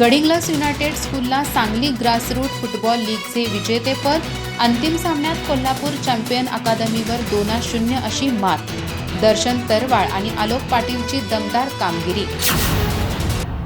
Gadhinglaj United स्कूलला Sangli grassroot football लीगचे विजेतेपद. अंतिम सामन्यात कोल्हापूर चॅम्पियन अकादमीवर दोना शून्य अशी मात. दर्शन तरवाळ आणि आलोक पाटीलची दमदार कामगिरी.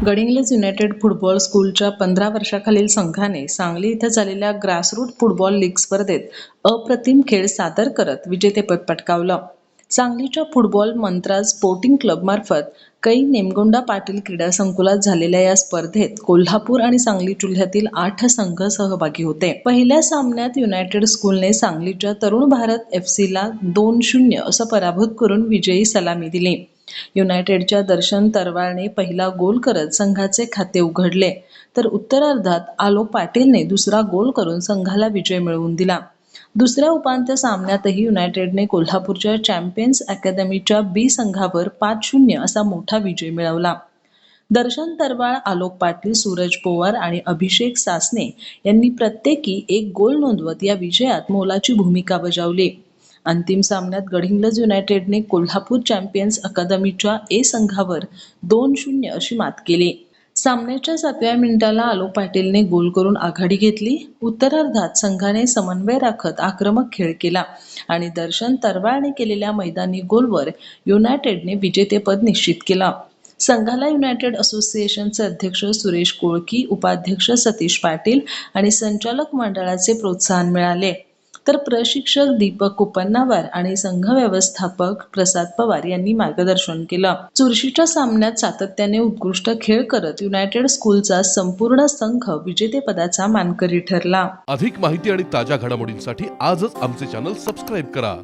गडिंग्लज युनायटेड फुटबॉल स्कूलच्या पंधरा वर्षाखालील संघाने सांगली इथं झालेल्या ग्रासरूट फुटबॉल लीग स्पर्धेत अप्रतिम खेळ सादर करत विजेतेपद पटकावलं. सांगलीच्या फुटबॉल मंत्राज स्पोर्टिंग क्लबमार्फत कै नेमगोंडा पाटील क्रीडा संकुलात झालेल्या या स्पर्धेत कोल्हापूर आणि सांगली जिल्ह्यातील आठ संघ सहभागी होते. पहिल्या सामन्यात युनायटेड स्कूलने सांगलीच्या तरुण भारत एफ सीला दोन शून्य असं पराभूत करून विजयी सलामी दिली. युनायटेडच्या दर्शन तरवाळने पहिला गोल करत संघाचे खाते उघडले. तर उत्तरार्धात आलोक पाटीलने दुसरा गोल करून संघाला विजय मिळवून दिला. दुसऱ्या उपांत्य सामन्यातही युनायटेडने कोल्हापूरच्या चॅम्पियन्स अकॅदमीच्या बी संघावर पाच शून्य असा मोठा विजय मिळवला. दर्शन तरवाळ आलोक पाटील सूरज पोवार आणि अभिषेक सासने यांनी प्रत्येकी एक गोल नोंदवत या विजयात मोलाची भूमिका बजावली. अंतिम सामन्यात गडिंग्लज युनायटेडने कोल्हापूर चॅम्पियन्स अकादमीच्या ए संघावर दोन शून्य अशी मात केली. सामन्याच्या सातव्या मिनिटाला आलोक पाटीलने गोल करून आघाडी घेतली. उत्तरार्धात संघाने समन्वय राखत आक्रमक खेळ केला आणि दर्शन तरवाळने केलेल्या मैदानी गोलवर युनायटेडने विजेतेपद निश्चित केला. संघाला युनायटेड असोसिएशनचे अध्यक्ष सुरेश कोळकी उपाध्यक्ष सतीश पाटील आणि संचालक मंडळाचे प्रोत्साहन मिळाले. तर प्रशिक्षक दीपक कुपन्नावार आणि संघ व्यवस्थापक प्रसाद पवार यांनी मार्गदर्शन केलं. चुरशीच्या सामन्यात सातत्याने उत्कृष्ट खेळ करत युनायटेड स्कूलचा संपूर्ण संघ विजेतेपदाचा मानकरी ठरला. अधिक माहिती आणि ताज्या घडामोडींसाठी आजच आमचे चॅनल सबस्क्राईब करा.